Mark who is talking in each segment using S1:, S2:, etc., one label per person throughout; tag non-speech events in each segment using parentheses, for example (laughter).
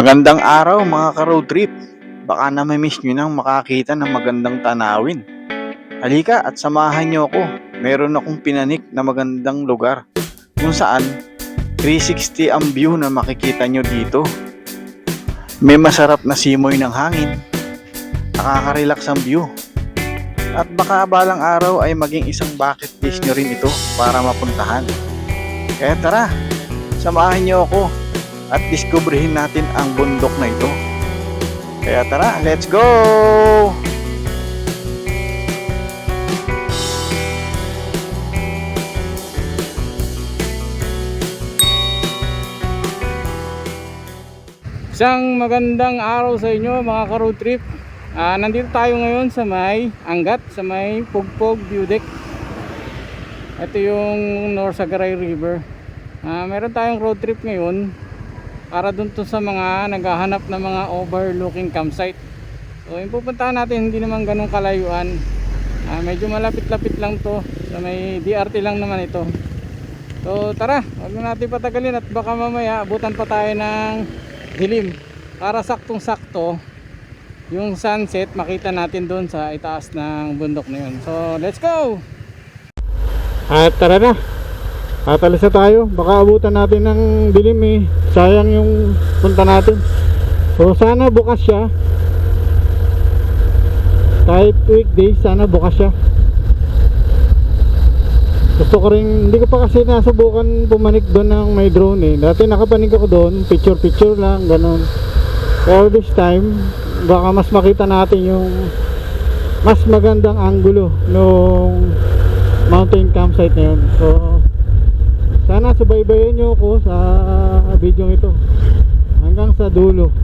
S1: Magandang araw mga ka-road trip. Baka na-miss nyo nang makakita ng magandang tanawin. Halika at samahan nyo ako. Meron akong pinanik na magandang lugar. Kung saan 360 ang view na makikita nyo dito. May masarap na simoy ng hangin. Nakaka-relax ang view. At baka balang araw ay maging isang bucket list nyo rin ito para mapuntahan. Kaya tara, samahan nyo ako at diskubrihin natin ang bundok na ito. Kaya tara, let's go!
S2: Isang magandang araw sa inyo mga ka-road trip. Ah, nandito tayo ngayon sa may Angat, sa may Pugpog View Deck. Ito yung North Sagaray River. Ah, meron tayong road trip ngayon para dun to sa mga naghahanap ng mga overlooking campsite. So yung pupuntahan natin hindi naman ganun kalayuan. Ah, medyo malapit-lapit lang to. Sa may DRT lang naman ito. So tara, huwag na natin patagalin at baka mamaya abutan pa tayo ng dilim para saktong sakto yung sunset makita natin doon sa itaas ng bundok na yun so let's go at tara na atalis na tayo baka abutan natin ng dilim eh sayang yung punta natin so sana bukas siya kahit weekdays sana bukas siya gusto ko rin, hindi ko pa kasi nasubukan pumanik doon ng may drone eh. Dati nakapanig ako doon, picture picture lang, ganun. Pero this time, baka mas makita natin yung mas magandang angulo nung mountain campsite na yun. So, sana subaybayan nyo ako sa video ito. Hanggang sa dulo.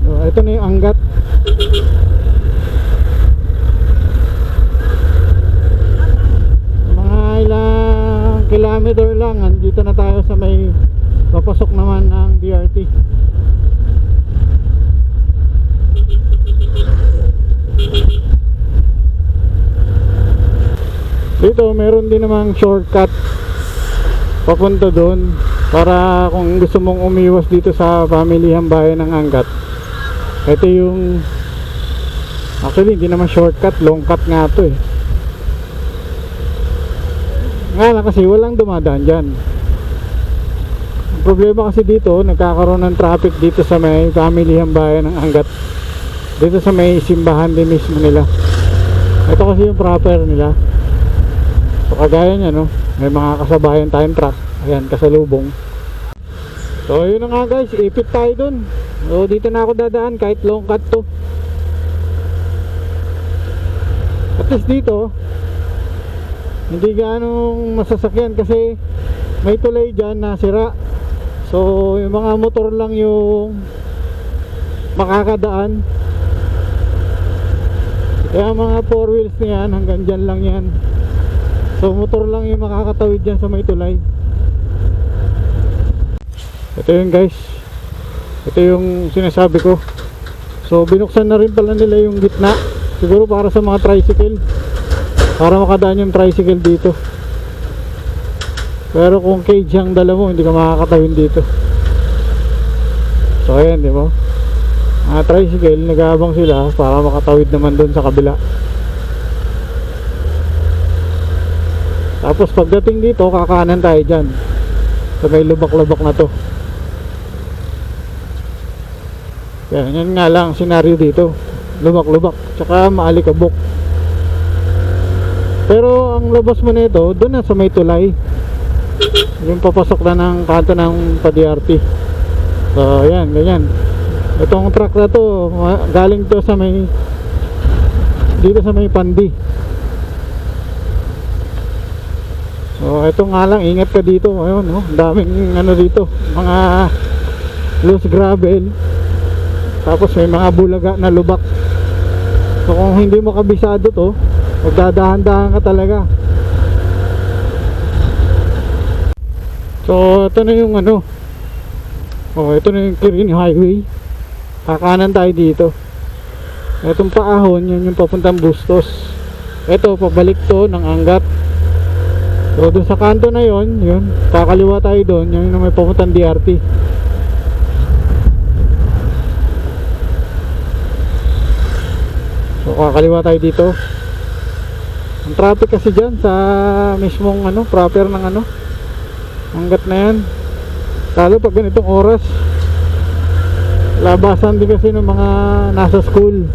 S2: So, ito na yung anggat. mga ilang kilometer lang andito na tayo sa may papasok naman ng DRT dito meron din namang shortcut papunta doon para kung gusto mong umiwas dito sa pamilihang bayan ng Angat ito yung actually hindi naman shortcut long cut nga to eh. Nga lang kasi walang dumadaan dyan. Ang problema kasi dito nagkakaroon ng traffic dito sa may pamilihang bayan ng Angat dito sa may simbahan din mismo nila. Ito kasi yung proper nila so kagaya nya no? May mga kasabayan tayong truck. Ayan kasalubong. So yun na nga guys. Ipit tayo dun. So dito na ako dadaan kahit long cut to. At least dito hindi ganong masasakyan kasi may tulay dyan na sira. So yung mga motor lang yung makakadaan. Kaya mga 4 wheels na yan hanggang dyan lang yan so motor lang yung makakatawid dyan sa may tulay. Ito yun guys. Ito yung sinasabi ko. So binuksan na rin pala nila yung gitna. Siguro para sa mga tricycle. Para makadaan yung tricycle dito. Pero kung cage ang dala mo hindi ka makakatawin dito. So ayan di ba? Mga tricycle nag-aabang sila para makatawid naman doon sa kabila tapos pagdating dito kakanan tayo dyan sa may lubak-lubak na to yan, yan nga lang senaryo dito lubak-lubak tsaka maalikabok pero ang labas mo nito, doon na sa may tulay. Yung papasok na ng kanto ng pa-DRT. So, ayan, ganyan. Itong truck na to, galing to sa may dito sa may pandi. So, ito nga lang, ingat ka dito. Ayun, no? daming ano dito, mga loose gravel. Tapos may mga bulaga na lubak. So, kung hindi mo kabisado to, magdadahan-dahan ka talaga so ito na yung ano oh ito na yung Kirin Highway kakanan tayo dito itong paahon yan yung papuntang Bustos ito pabalik to ng Angat So dun sa kanto na yon, yun, kakaliwa tayo doon, yung may papuntang DRT. So kakaliwa tayo dito. Ang traffic kasi diyan sa mismong ano, proper ng ano. Hanggat na yan. Lalo pag ganitong oras. Labasan din kasi ng mga nasa school.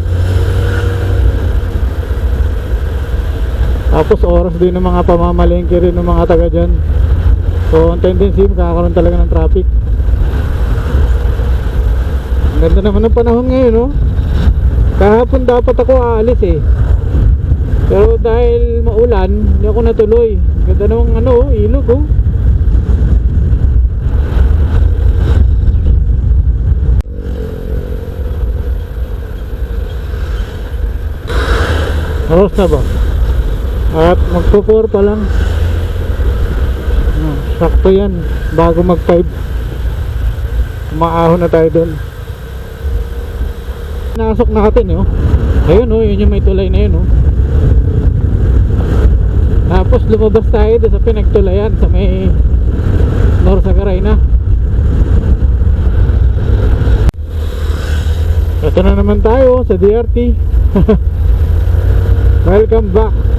S2: Tapos oras din ng mga pamamalengke rin ng mga taga dyan. So, ang tendency, magkakaroon talaga ng traffic. Ang ganda naman ng panahon ngayon, no? Kahapon dapat ako aalis eh. Pero dahil maulan, hindi ako natuloy. Ganda namang ano, oh, ilog oh. Oras na ba? At magpo-4 pa lang. Hmm, sakto yan. Bago mag-5. Umaahon na tayo doon. Nasok natin eh. Oh. Ayun oh, yun yung may tulay na yun oh. Tapos lumabas tayo doon sa pinagtulayan sa may Norsagaray na. Ito na naman tayo sa DRT. (laughs) Welcome back.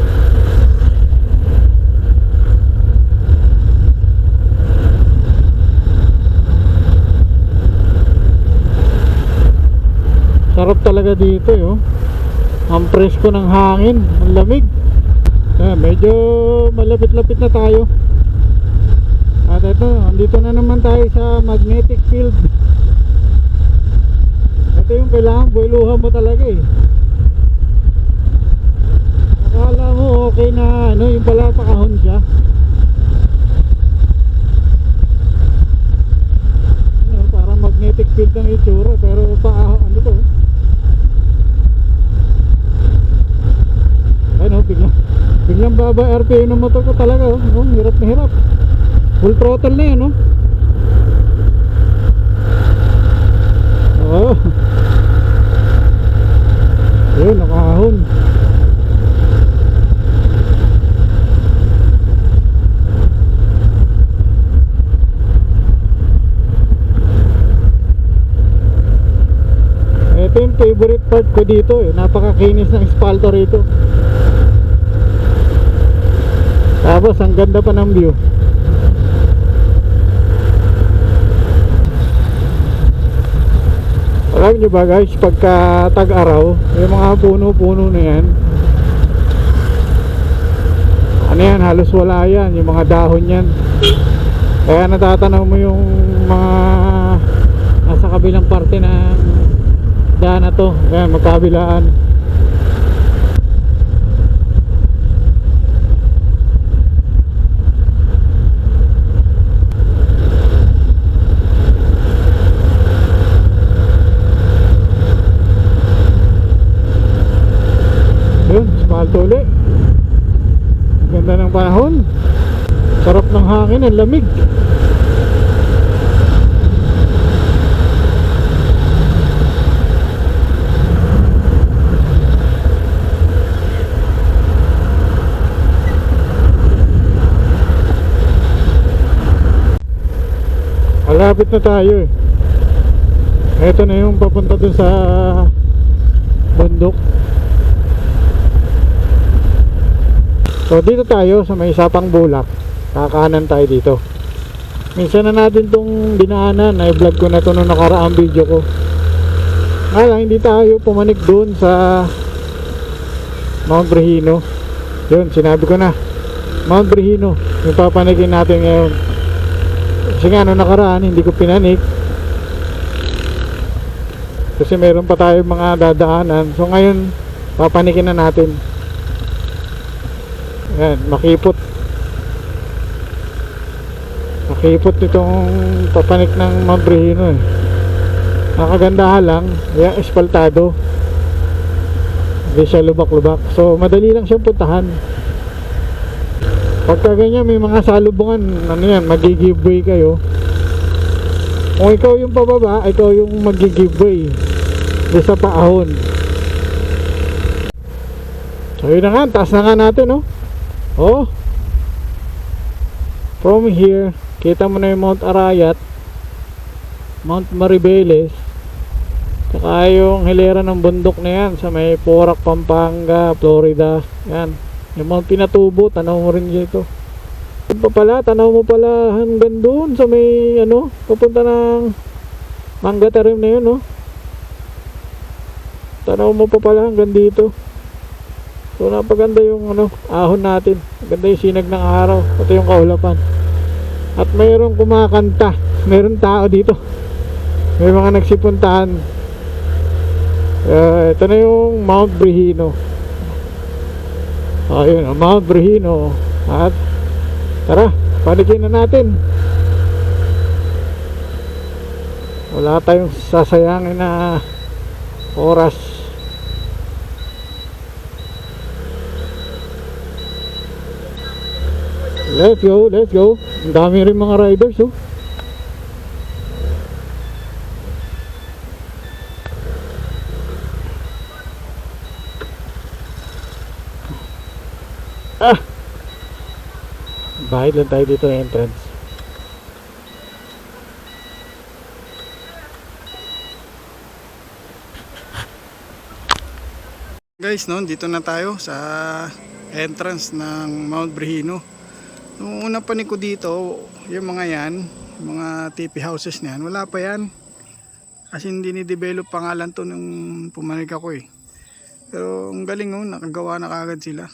S2: Sarap talaga dito eh, oh. Ang presko ng hangin, ang lamig. Ah, medyo malapit-lapit na tayo. At ito, andito na naman tayo sa magnetic field. Ito yung kailangan builuhan mo talaga eh. Akala mo okay na ano, yung pala pakahon siya. Ano, magnetic field ang itsura pero pa ano to? Ano, biglang biglang baba RPM ng motor ko talaga oh. oh hirap na hirap. Full throttle na yan oh. Oh. Yun, nakahon. Ito yung favorite part ko dito eh. Napakakinis ng espalto rito. Tapos ang ganda pa ng view. Alam nyo ba guys, pagka tag-araw, yung mga puno-puno na yan, ano yan, halos wala yan, yung mga dahon yan. Kaya natatanaw mo yung mga nasa kabilang parte ng daan na to. Kaya magkabilaan. Yun, spalto ulit. Ganda ng panahon. Sarap ng hangin, ang lamig. Malapit na tayo eh. Ito na yung papunta dun sa bundok. So dito tayo sa may sapang bulak. Kakanan tayo dito. Minsan na natin tong dinaanan. Na-vlog ko na to nung nakaraang video ko. Nga hindi tayo pumanik doon sa Mount Brehino. Yun, sinabi ko na. Mount Brehino. Yung papanikin natin ngayon. Kasi nga nung nakaraan, hindi ko pinanik. Kasi meron pa tayong mga dadaanan. So ngayon, papanikin na natin. Yan, makipot. Makipot itong papanik ng Mount Brehino eh. Nakagandahan lang, yan, espaltado. Hindi siya lubak-lubak. So, madali lang siyang puntahan. Pagka ganyan, may mga salubungan, ano yan, magigiveaway kayo. Kung ikaw yung pababa, ikaw yung magigiveaway. Doon sa paahon. So, yun na nga, taas na nga natin, oh. Oh. From here, kita mo na yung Mount Arayat, Mount Maribeles. Saka yung hilera ng bundok na yan sa may Porac, Pampanga, Florida. Yan. Yung mga pinatubo, tanaw mo rin dito. Yun pa pala, tanaw mo pala hanggang doon sa may ano, papunta ng manga tarim na yun, no? Tanaw mo pa pala hanggang dito. So napaganda yung ano, ahon natin. Maganda yung sinag ng araw, pati yung kaulapan. At mayroong kumakanta. Mayroong tao dito. May mga nagsipuntahan. Uh, ito na yung Mount Brehino. Ayun, ang Mount Brehino. At tara, panikin na natin. Wala tayong sasayangin na oras. Let's go, let's go. Ang dami rin mga riders, oh. Ah! Bahid lang tayo dito ng entrance.
S3: Guys, no, dito na tayo sa entrance ng Mount Brehino. Nung una pa ko dito, yung mga yan, yung mga tipi houses na yan, wala pa yan. Kasi hindi ni-develop pangalan to nung pumanik ako eh. Pero ang galing oh, nakagawa na kagad sila.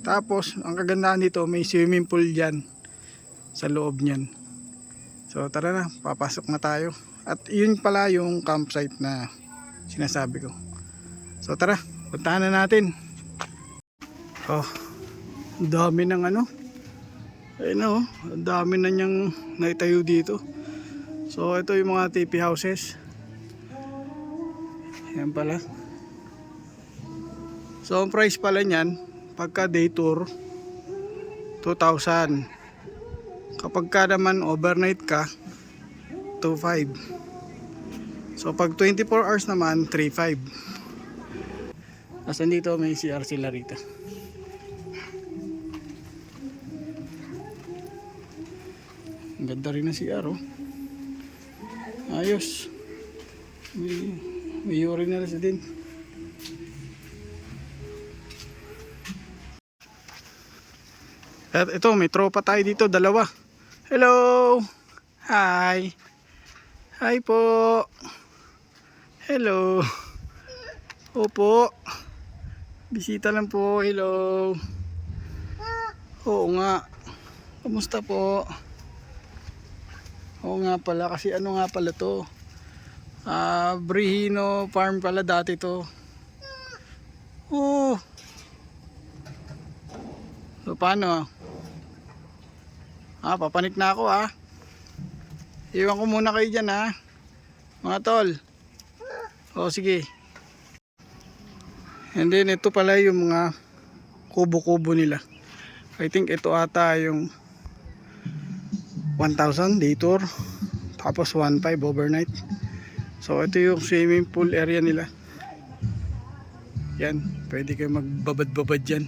S3: Tapos, ang kagandahan dito, may swimming pool dyan sa loob niyan. So tara na, papasok na tayo. At yun pala yung campsite na sinasabi ko. So tara, puntahan na natin. Oh, dami ng ano. Ayun na oh, ang dami na niyang naitayo dito. So ito yung mga TP houses. Yan pala. So ang price pala niyan, pagka day tour, 2,000. Kapag ka naman overnight ka, 2,500. So pag 24 hours naman, 3,500. As dito may CR sila rito. Ganda rin ng CR oh. Ayos. May, may urinal sa din. At ito, may tropa tayo dito, dalawa. Hello! Hi! Hi po! Hello! Opo! Bisita lang po, hello! Oo nga. Kumusta po? Oo nga pala, kasi ano nga pala to? Ah, Brihino Farm pala dati to. Oo. So paano? Ah, papanik na ako ah. Iwan ko muna kayo dyan ha. Mga tol. O sige. And then ito pala yung mga kubo-kubo nila. I think ito ata yung 1,000 day tour. Tapos 1,500 overnight. So ito yung swimming pool area nila. Yan. Pwede kayo magbabad-babad dyan.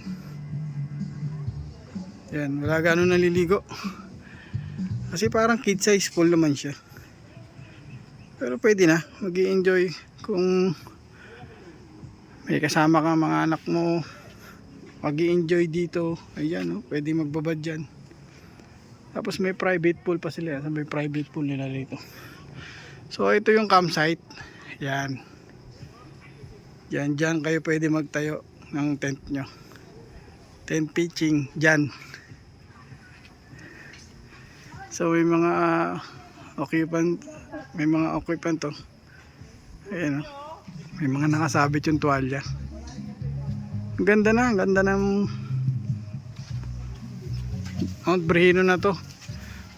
S3: Yan. Wala gano'n naliligo. Kasi parang kid size pool naman siya. Pero pwede na. mag enjoy kung may kasama ka mga anak mo. mag enjoy dito. Ayan, oh, pwede magbabad dyan. Tapos may private pool pa sila. May private pool nila dito. So ito yung campsite. Yan. Yan, dyan kayo pwede magtayo ng tent nyo. Tent pitching, dyan. So may mga uh, occupant, may mga occupant to. Ayan oh. May mga nakasabit yung tuwalya. Ang ganda na, ganda ng Mount Brehino na to.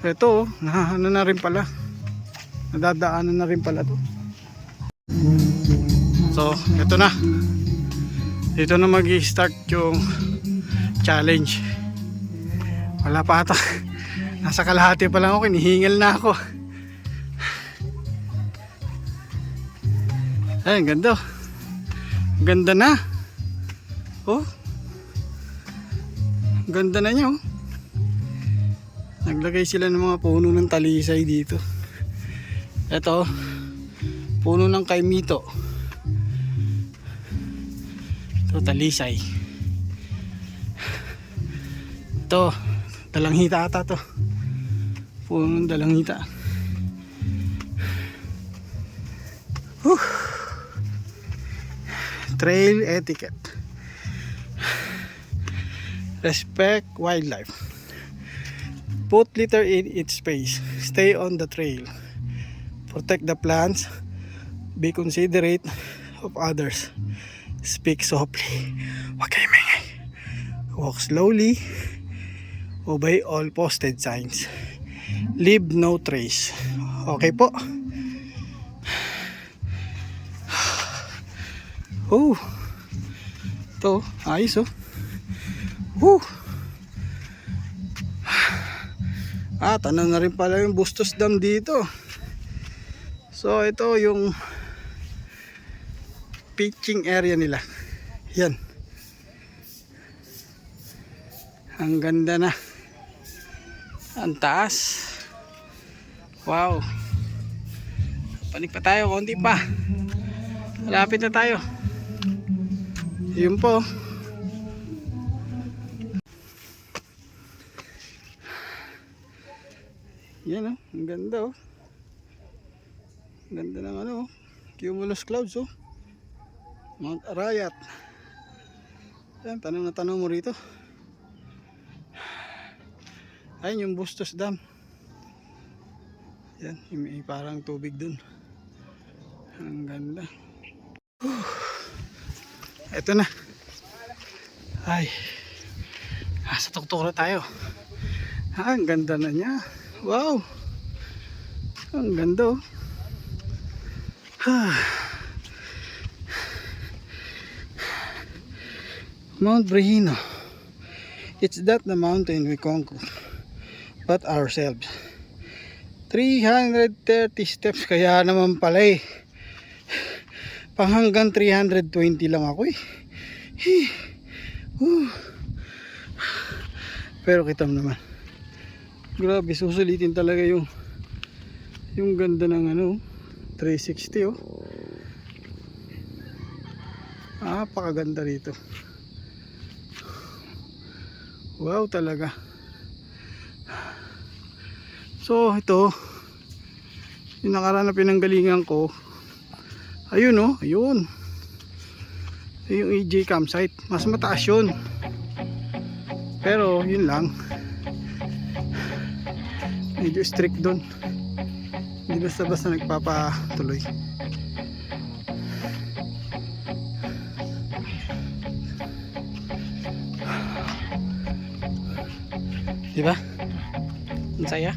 S3: Ito oh, na, ano na rin pala. Nadadaanan na rin pala to. So, ito na. Dito na mag-start yung challenge. Wala pa ata. (laughs) Nasa kalahati pa lang ako, kinihingal na ako. Ay, ang ganda. Ganda na. Oh. Ganda na niya, oh. Naglagay sila ng mga puno ng talisay dito. Ito, Puno ng kaimito. Ito, talisay. Ito, dalanghita ata to. Puno ng dalanghita. Whew. Trail etiquette. Respect wildlife. Put litter in its space. Stay on the trail. Protect the plants. Be considerate of others. Speak softly. Huwag kayo maingay. Walk slowly. Obey all posted signs. Leave no trace. Okay po. (sighs) Oh. Ito, ayos oh. Woo. Ah, tanong na rin pala yung Bustos Dam dito. So, ito yung pitching area nila. Yan. Ang ganda na. Ang taas. Wow. Panik pa tayo, konti pa. Malapit na tayo. Yun po. Yan oh, ang ganda oh. Ang ganda ng ano oh. Cumulus clouds oh. Mount Arayat. Yan, tanong na tanong mo rito. Ayun yung Bustos Dam. Yan, may parang tubig dun. Ang ganda. Whew. Eto na. Ay. Ah, sa tuktok na tayo. Ah, ang ganda na niya. Wow. Ang ganda oh. Mount Brehino. It's that the mountain we conquer, but ourselves. 330 steps kaya naman pala eh. Pang hanggang 320 lang ako eh. Pero kitam naman. Grabe, susulitin talaga yung yung ganda ng ano 360 oh. Ah, pakaganda rito. Wow talaga. So ito yung nakaraan na pinanggalingan ko ayun oh, ayun. Yung EJ campsite. Mas mataas yun. Pero yun lang. Medyo strict doon. Hindi basta-basta nagpapatuloy. Diba? Ang saya.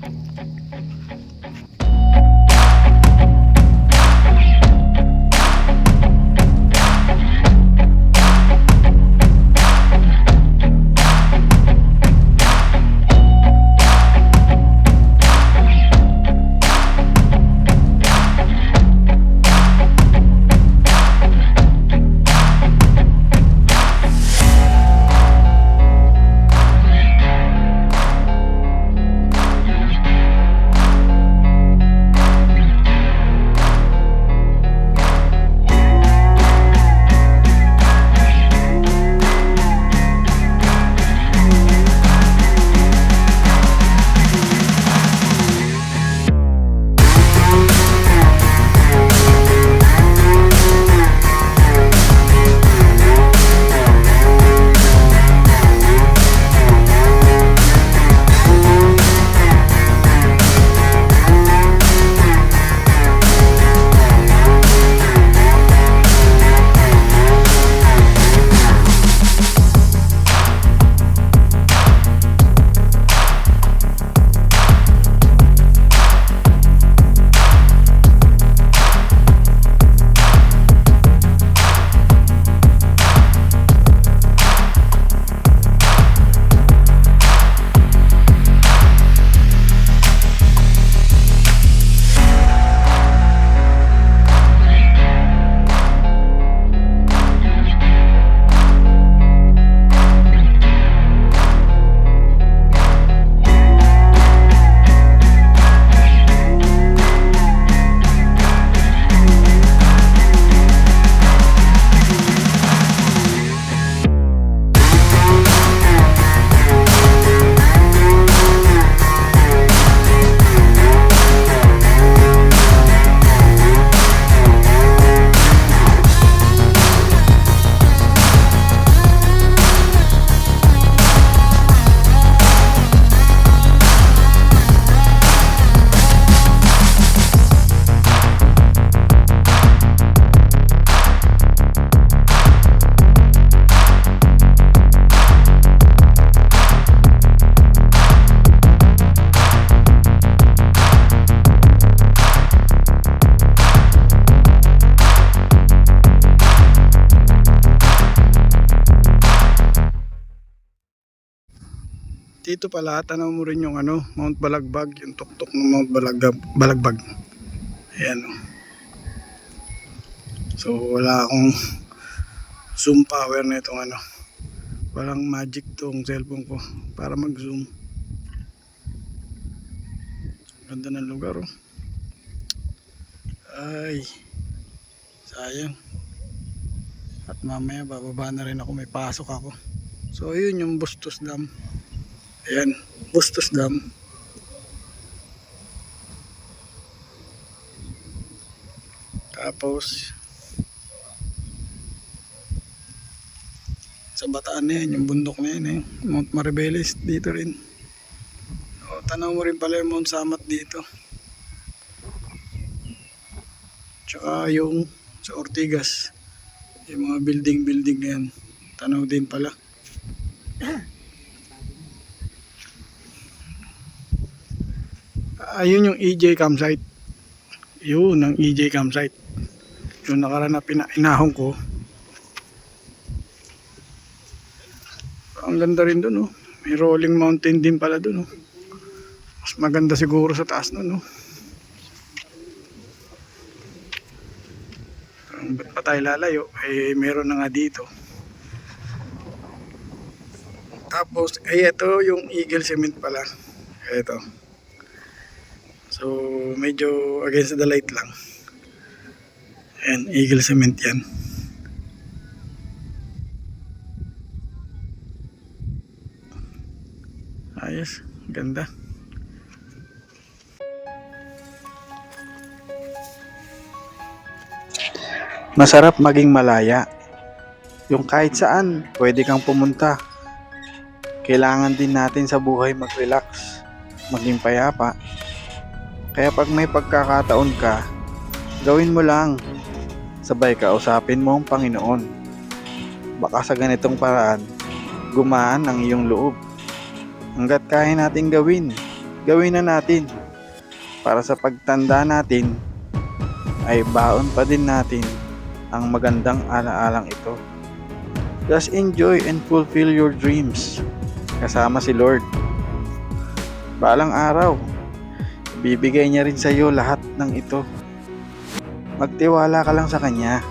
S3: Pala, tanaw mo rin yung ano, Mount Balagbag, yung tuktok ng Mount Balagbag. Balagbag. Ayan. So, wala akong zoom power na itong ano. Walang magic tong cellphone ko para mag-zoom. Ganda ng lugar oh. Ay. Sayang. At mamaya bababa na rin ako, may pasok ako. So ayun yung Bustos Dam. Ayan, Bustos Dam. Tapos sa bataan na yan, yung bundok na yan eh. Mount Maribeles dito rin. O, tanaw mo rin pala yung Mount Samat dito. Tsaka yung sa Ortigas. Yung mga building-building na yan. Tanaw din pala. Ayun yung EJ campsite. Yun ang EJ campsite. Yung nakaraan na pina- inahon ko. Ang ganda rin dun, oh. May rolling mountain din pala dun, oh. Mas maganda siguro sa taas nun, oh. Ba't pa tayo lalayo? Eh, meron na nga dito. Tapos, eh, ito yung Eagle Cement pala. Ito. So, medyo against the light lang. Ayan, Eagle Cement yan. Ayos, ganda.
S1: Masarap maging malaya. Yung kahit saan, pwede kang pumunta. Kailangan din natin sa buhay mag-relax, maging payapa. Kaya pag may pagkakataon ka, gawin mo lang. Sabay ka, usapin mo ang Panginoon. Baka sa ganitong paraan, gumaan ang iyong loob. Hanggat kaya natin gawin, gawin na natin. Para sa pagtanda natin, ay baon pa din natin ang magandang alaalang ito. Just enjoy and fulfill your dreams kasama si Lord. Balang araw, bibigay niya rin sa iyo lahat ng ito. Magtiwala ka lang sa Kanya.